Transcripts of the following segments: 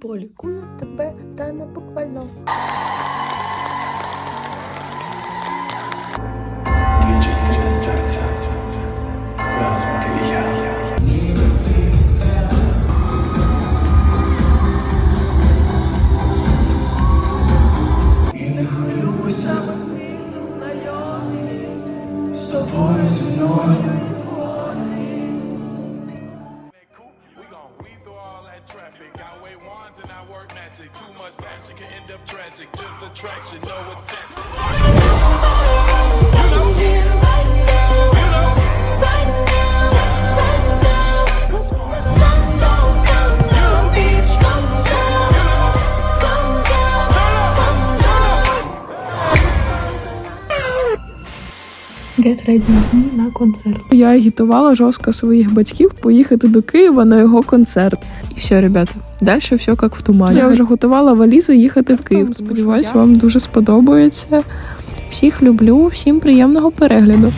полікую тебе, та не буквально. Vamos lá. Get ready with me на концерт. Я агітувала жорстко своїх батьків поїхати до Києва на його концерт. І все, ребята, далі все як в тумані. Я вже готувала валізи їхати в Київ. Сподіваюсь, вам дуже сподобається. Всіх люблю, всім приємного перегляду.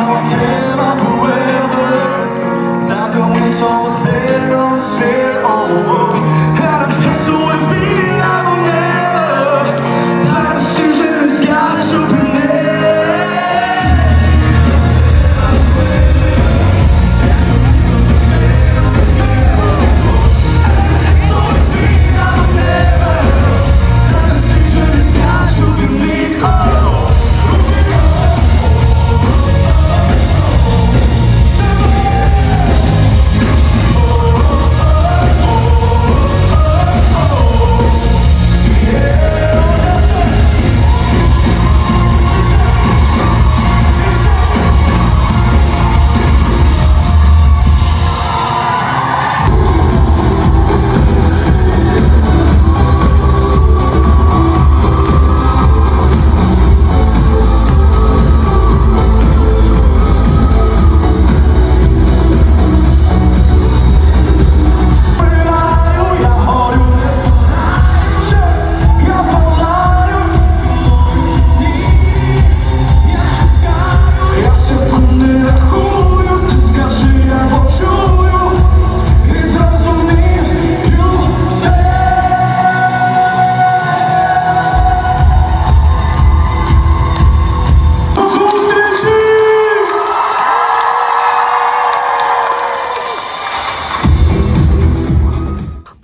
Now I tear by the weather Like a there on the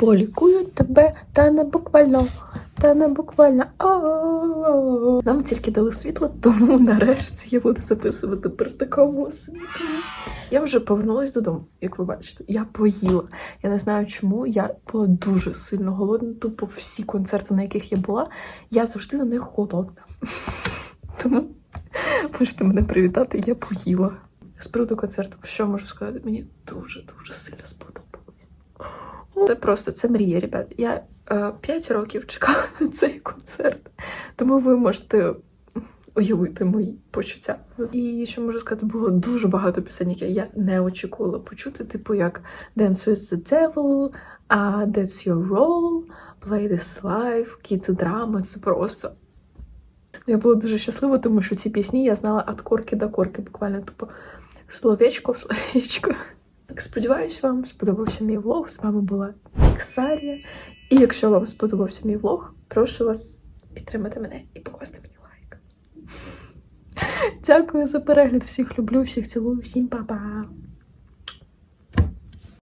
Полікую тебе, та не буквально, та не буквально. О-о-о. Нам тільки дали світло, тому нарешті я буду записувати при такому світлі. Я вже повернулась додому, як ви бачите. Я поїла. Я не знаю чому. Я була дуже сильно голодна. Тупо всі концерти, на яких я була, я завжди на них голодна. Тому можете мене привітати, я поїла. З приводу концерту, що можу сказати? Мені дуже дуже сильно сподобалось. Це просто це мрія, ребят. Я е, 5 років чекала на цей концерт, тому ви можете уявити мої почуття. І що можу сказати, було дуже багато пісень, які я не очікувала почути, типу як Dance with the Devil, а That's Your Role, Play This Life, Kid Drama. Це просто. Я була дуже щаслива, тому що ці пісні я знала від корки до корки, буквально типу словечко в словечко. Сподіваюсь, вам сподобався мій влог. З вами була Іксарія. І якщо вам сподобався мій влог, прошу вас підтримати мене і покласти мені лайк. Дякую за перегляд. Всіх люблю, всіх цілую, всім па-па!